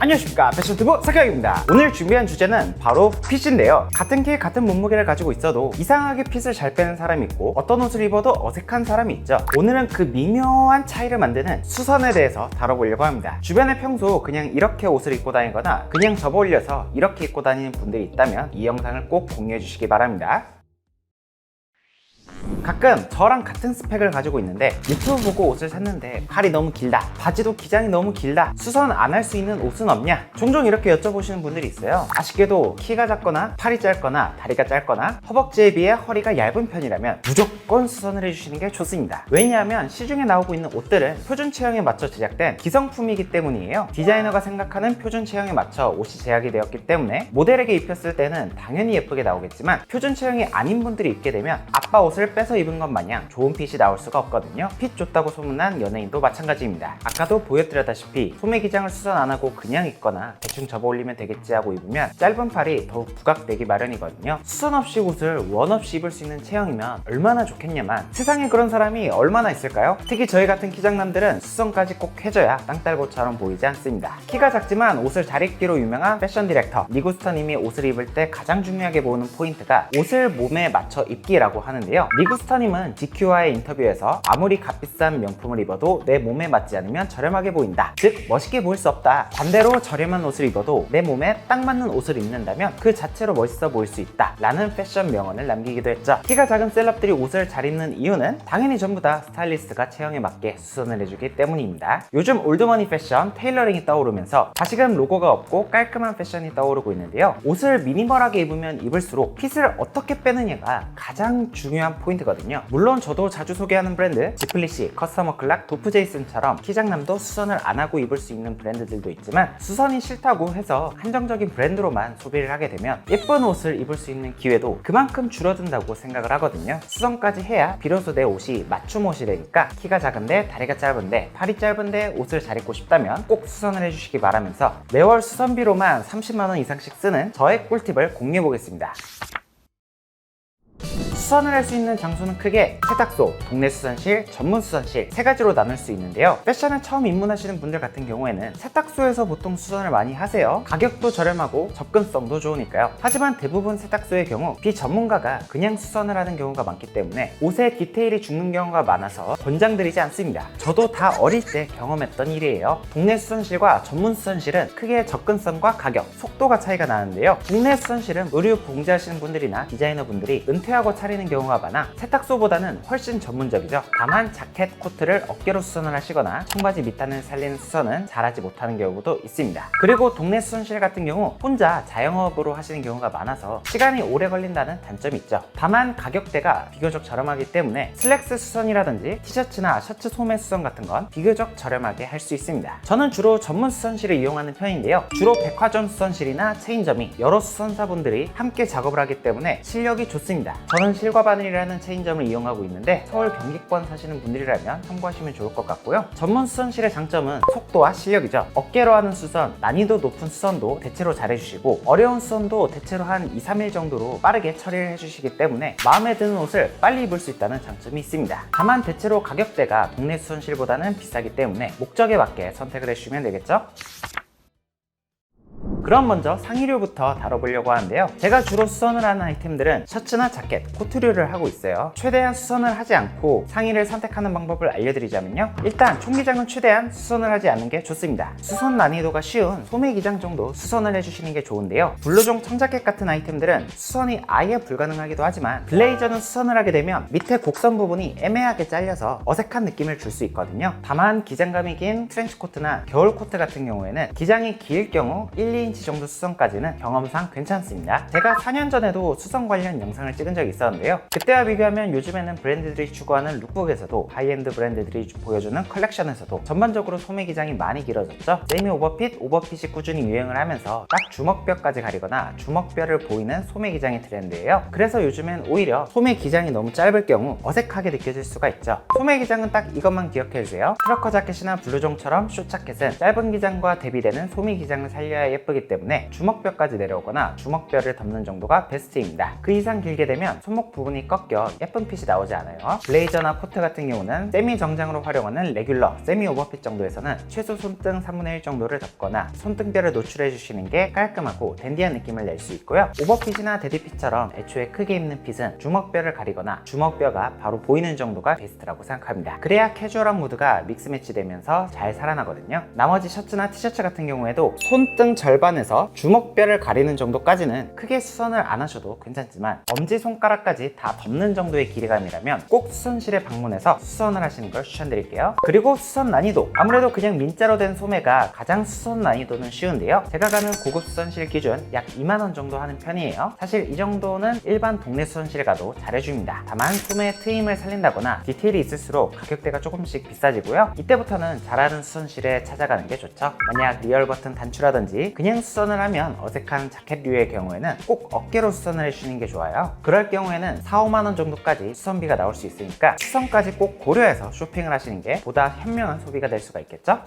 안녕하십니까. 패션투브 석영입니다. 오늘 준비한 주제는 바로 핏인데요. 같은 키 같은 몸무게를 가지고 있어도 이상하게 핏을 잘 빼는 사람이 있고 어떤 옷을 입어도 어색한 사람이 있죠. 오늘은 그 미묘한 차이를 만드는 수선에 대해서 다뤄보려고 합니다. 주변에 평소 그냥 이렇게 옷을 입고 다니거나 그냥 접어 올려서 이렇게 입고 다니는 분들이 있다면 이 영상을 꼭 공유해 주시기 바랍니다 가끔 저랑 같은 스펙을 가지고 있는데 유튜브 보고 옷을 샀는데 팔이 너무 길다 바지도 기장이 너무 길다 수선 안 할 수 있는 옷은 없냐? 종종 이렇게 여쭤보시는 분들이 있어요. 아쉽게도 키가 작거나 팔이 짧거나 다리가 짧거나 허벅지에 비해 허리가 얇은 편이라면 무조건 수선을 해주시는 게 좋습니다. 왜냐하면 시중에 나오고 있는 옷들은 표준 체형에 맞춰 제작된 기성품이기 때문이에요. 디자이너가 생각하는 표준 체형에 맞춰 옷이 제작이 되었기 때문에 모델에게 입혔을 때는 당연히 예쁘게 나오겠지만 표준 체형이 아닌 분들이 입게 되면 아빠 옷을 빼서 입은 것 마냥 좋은 핏이 나올 수가 없거든요. 핏 좋다고 소문난 연예인도 마찬가지입니다. 아까도 보여드렸다시피 소매 기장을 수선 안 하고 그냥 입거나 대충 접어 올리면 되겠지 하고 입으면 짧은 팔이 더욱 부각되기 마련이거든요. 수선 없이 옷을 원 없이 입을 수 있는 체형이면 얼마나 좋겠냐만 세상에 그런 사람이 얼마나 있을까요? 특히 저희 같은 키장남들은 수선까지 꼭 해줘야 땅딸보처럼 보이지 않습니다. 키가 작지만 옷을 잘 입기로 유명한 패션 디렉터 리구스터님이 옷을 입을 때 가장 중요하게 보는 포인트가 옷을 몸에 맞춰 입기라고 하는데요. 리구스터님은 GQ와의 인터뷰에서 아무리 값비싼 명품을 입어도 내 몸에 맞지 않으면 저렴하게 보인다. 즉 멋있게 보일 수 없다. 반대로 저렴한 옷을 입어도 내 몸에 딱 맞는 옷을 입는다면 그 자체로 멋있어 보일 수 있다. 라는 패션 명언을 남기기도 했죠. 키가 작은 셀럽들이 옷을 잘 입는 이유는 당연히 전부 다 스타일리스트가 체형에 맞게 수선을 해주기 때문입니다. 요즘 올드머니 패션 테일러링이 떠오르면서 다시금 로고가 없고 깔끔한 패션이 떠오르고 있는데요. 옷을 미니멀하게 입으면 입을수록 핏을 어떻게 빼느냐가 가장 중요한 포인트 거든요. 물론 저도 자주 소개하는 브랜드 지플리시, 커스터머 클락, 도프 제이슨처럼 키장남도 수선을 안 하고 입을 수 있는 브랜드들도 있지만 수선이 싫다고 해서 한정적인 브랜드로만 소비를 하게 되면 예쁜 옷을 입을 수 있는 기회도 그만큼 줄어든다고 생각을 하거든요. 수선까지 해야 비로소 내 옷이 맞춤 옷이 되니까 키가 작은데 다리가 짧은데 팔이 짧은데 옷을 잘 입고 싶다면 꼭 수선을 해주시기 바라면서 매월 수선비로만 30만원 이상씩 쓰는 저의 꿀팁을 공유해 보겠습니다. 수선을 할 수 있는 장소는 크게 세탁소, 동네 수선실, 전문 수선실 세 가지로 나눌 수 있는데요. 패션에 처음 입문하시는 분들 같은 경우에는 세탁소에서 보통 수선을 많이 하세요. 가격도 저렴하고 접근성도 좋으니까요. 하지만 대부분 세탁소의 경우 비전문가가 그냥 수선을 하는 경우가 많기 때문에 옷에 디테일이 죽는 경우가 많아서 권장드리지 않습니다. 저도 다 어릴 때 경험했던 일이에요. 동네 수선실과 전문 수선실은 크게 접근성과 가격, 속도가 차이가 나는데요. 국내 수선실은 의류 봉제하시는 분들이나 디자이너 분들이 은퇴하고 차리는 경우가 많아 세탁소보다는 훨씬 전문적이죠. 다만 자켓, 코트를 어깨로 수선을 하시거나 청바지 밑단을 살리는 수선은 잘하지 못하는 경우도 있습니다. 그리고 동네 수선실 같은 경우 혼자 자영업으로 하시는 경우가 많아서 시간이 오래 걸린다는 단점이 있죠. 다만 가격대가 비교적 저렴하기 때문에 슬랙스 수선이라든지 티셔츠나 셔츠 소매 수선 같은 건 비교적 저렴하게 할 수 있습니다. 저는 주로 전문 수선실을 이용하는 편인데요. 주로 백화점 수선실이나 체인점이 여러 수선사분들이 함께 작업을 하기 때문에 실력이 좋습니다. 저는 실과 바늘이라는 체인점을 이용하고 있는데 서울 경기권 사시는 분들이라면 참고하시면 좋을 것 같고요. 전문 수선실의 장점은 속도와 실력이죠. 어깨로 하는 수선, 난이도 높은 수선도 대체로 잘해주시고 어려운 수선도 대체로 한 2, 3일 정도로 빠르게 처리를 해주시기 때문에 마음에 드는 옷을 빨리 입을 수 있다는 장점이 있습니다. 다만 대체로 가격대가 동네 수선실보다는 비싸기 때문에 목적에 맞게 선택을 해주시면 되겠죠? 그럼 먼저 상의류부터 다뤄보려고 하는데요. 제가 주로 수선을 하는 아이템들은 셔츠나 자켓, 코트류를 하고 있어요. 최대한 수선을 하지 않고 상의를 선택하는 방법을 알려드리자면요. 일단 총기장은 최대한 수선을 하지 않는 게 좋습니다. 수선 난이도가 쉬운 소매 기장 정도 수선을 해주시는 게 좋은데요. 블루종 청자켓 같은 아이템들은 수선이 아예 불가능하기도 하지만 블레이저는 수선을 하게 되면 밑에 곡선 부분이 애매하게 잘려서 어색한 느낌을 줄 수 있거든요. 다만 기장감이 긴 트렌치 코트나 겨울 코트 같은 경우에는 기장이 길 경우 1, 2인치 정도 수선까지는 경험상 괜찮습니다. 제가 4년 전에도 수선 관련 영상을 찍은 적이 있었는데요. 그때와 비교하면 요즘에는 브랜드들이 추구하는 룩북에서도 하이엔드 브랜드들이 보여주는 컬렉션에서도 전반적으로 소매 기장이 많이 길어졌죠. 세미 오버핏, 오버핏이 꾸준히 유행을 하면서 딱 주먹뼈까지 가리거나 주먹뼈를 보이는 소매 기장이 트렌드예요. 그래서 요즘엔 오히려 소매 기장이 너무 짧을 경우 어색하게 느껴질 수가 있죠. 소매 기장은 딱 이것만 기억해주세요. 트러커 자켓이나 블루종처럼 숏 자켓은 짧은 기장과 대비되는 소매 기장을 살려야 예쁘게 주먹뼈이기 때문에 주먹뼈까지 내려오거나 주먹뼈를 덮는 정도가 베스트입니다. 그 이상 길게 되면 손목 부분이 꺾여 예쁜 핏이 나오지 않아요. 블레이저나 코트 같은 경우는 세미 정장으로 활용하는 레귤러, 세미 오버핏 정도에서는 최소 손등 3분의 1 정도를 덮거나 손등뼈를 노출해 주시는 게 깔끔하고 댄디한 느낌을 낼 수 있고요. 오버핏이나 데디핏처럼 애초에 크게 입는 핏은 주먹뼈를 가리거나 주먹뼈가 바로 보이는 정도가 베스트라고 생각합니다. 그래야 캐주얼한 무드가 믹스 매치 되면서 잘 살아나거든요. 나머지 셔츠나 티셔츠 같은 경우에도 손등 절반 에서 주먹뼈를 가리는 정도까지는 크게 수선을 안 하셔도 괜찮지만 엄지 손가락까지 다 덮는 정도의 길이감이라면 꼭 수선실에 방문해서 수선을 하시는 걸 추천드릴게요. 그리고 수선 난이도 아무래도 그냥 민자로 된 소매가 가장 수선 난이도는 쉬운데요. 제가 가는 고급 수선실 기준 약 2만 원 정도 하는 편이에요. 사실 이 정도는 일반 동네 수선실에 가도 잘해줍니다. 다만 소매 트임을 살린다거나 디테일이 있을수록 가격대가 조금씩 비싸지고요. 이때부터는 잘하는 수선실에 찾아가는 게 좋죠. 만약 리얼 버튼 단추라든지 그냥 수선을 하면 어색한 자켓류의 경우에는 꼭 어깨로 수선을 해주시는 게 좋아요. 그럴 경우에는 4, 5만 원 정도까지 수선비가 나올 수 있으니까 수선까지 꼭 고려해서 쇼핑을 하시는 게 보다 현명한 소비가 될 수가 있겠죠?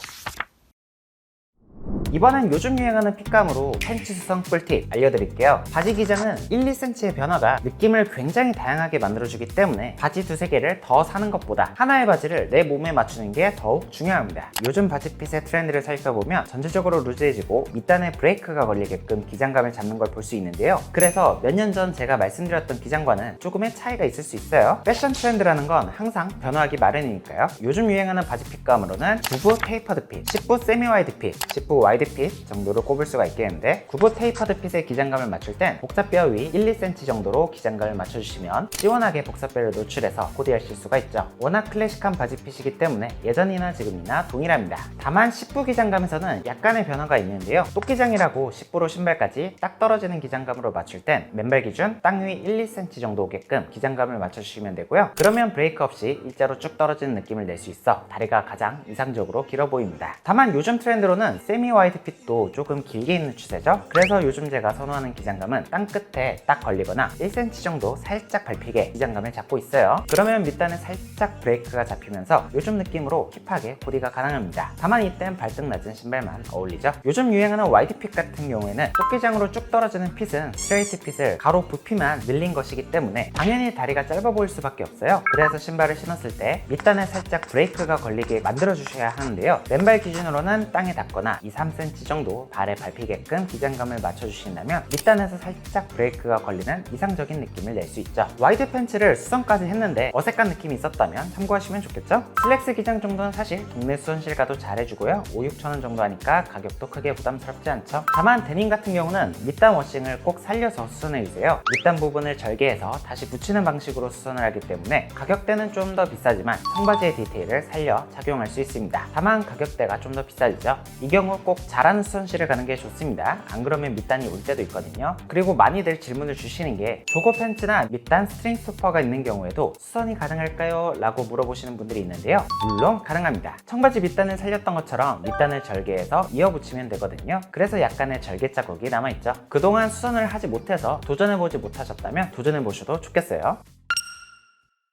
이번엔 요즘 유행하는 핏감으로 팬츠 수성 꿀팁 알려드릴게요. 바지 기장은 1, 2cm의 변화가 느낌을 굉장히 다양하게 만들어주기 때문에 바지 두세 개를 더 사는 것보다 하나의 바지를 내 몸에 맞추는 게 더욱 중요합니다. 요즘 바지 핏의 트렌드를 살펴보면 전체적으로 루즈해지고 밑단에 브레이크가 걸리게끔 기장감을 잡는 걸 볼 수 있는데요. 그래서 몇 년 전 제가 말씀드렸던 기장과는 조금의 차이가 있을 수 있어요. 패션 트렌드라는 건 항상 변화하기 마련이니까요. 요즘 유행하는 바지 핏감으로는 9부 테이퍼드 핏, 10부 세미 와이드 핏, 10부 와이드 핏 정도로 꼽을 수가 있겠는데 9부 테이퍼드 핏의 기장감을 맞출 땐 복사뼈 위 1, 2cm 정도로 기장감을 맞춰주시면 시원하게 복사뼈를 노출해서 코디하실 수가 있죠. 워낙 클래식한 바지 핏이기 때문에 예전이나 지금이나 동일합니다. 다만 10부 기장감에서는 약간의 변화가 있는데요. 똑기장이라고 10부로 신발까지 딱 떨어지는 기장감으로 맞출 땐 맨발 기준 땅 위 1, 2cm 정도 오게끔 기장감을 맞춰주시면 되고요. 그러면 브레이크 없이 일자로 쭉 떨어지는 느낌을 낼 수 있어 다리가 가장 이상적으로 길어 보입니다. 다만 요즘 트렌드로는 세미 와이 드 핏도 조금 길게 입는 추세죠. 그래서 요즘 제가 선호하는 기장감은 땅 끝에 딱 걸리거나 1cm 정도 살짝 밟히게 기장감을 잡고 있어요. 그러면 밑단에 살짝 브레이크가 잡히면서 요즘 느낌으로 힙하게 코디가 가능합니다. 다만 이땐 발등 낮은 신발만 어울리죠. 요즘 유행하는 와이드 핏 같은 경우에는 토끼장으로 쭉 떨어지는 핏은 스트레이트 핏을 가로 부피만 늘린 것이기 때문에 당연히 다리가 짧아 보일 수밖에 없어요. 그래서 신발을 신었을 때 밑단에 살짝 브레이크가 걸리게 만들어 주셔야 하는데요. 맨발 기준으로는 땅에 닿거나 2, 3cm 정도 발에 밟히게끔 기장감을 맞춰주신다면 밑단에서 살짝 브레이크가 걸리는 이상적인 느낌을 낼 수 있죠. 와이드 팬츠를 수선까지 했는데 어색한 느낌이 있었다면 참고하시면 좋겠죠? 슬랙스 기장 정도는 사실 동네 수선실 가도 잘해주고요. 5, 6천원 정도 하니까 가격도 크게 부담스럽지 않죠. 다만 데님 같은 경우는 밑단 워싱을 꼭 살려서 수선해주세요. 밑단 부분을 절개해서 다시 붙이는 방식으로 수선을 하기 때문에 가격대는 좀 더 비싸지만 청바지의 디테일을 살려 착용할 수 있습니다. 다만 가격대가 좀 더 비싸지죠. 이 경우 꼭 잘하는 수선실을 가는 게 좋습니다. 안 그러면 밑단이 올 때도 있거든요. 그리고 많이들 질문을 주시는 게 조거 팬츠나 밑단 스트링 스토퍼가 있는 경우에도 수선이 가능할까요? 라고 물어보시는 분들이 있는데요. 물론 가능합니다. 청바지 밑단을 살렸던 것처럼 밑단을 절개해서 이어붙이면 되거든요. 그래서 약간의 절개 자국이 남아있죠. 그동안 수선을 하지 못해서 도전해보지 못하셨다면 도전해보셔도 좋겠어요.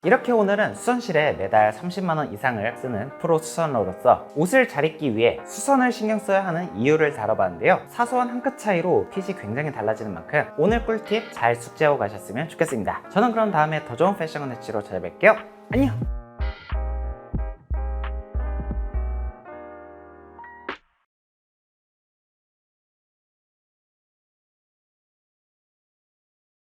이렇게 오늘은 수선실에 매달 30만원 이상을 쓰는 프로 수선러로서 옷을 잘 입기 위해 수선을 신경 써야 하는 이유를 다뤄봤는데요. 사소한 한 끗 차이로 핏이 굉장히 달라지는 만큼 오늘 꿀팁 잘 숙지하고 가셨으면 좋겠습니다. 저는 그럼 다음에 더 좋은 패션 컨텐츠로 찾아뵐게요. 안녕!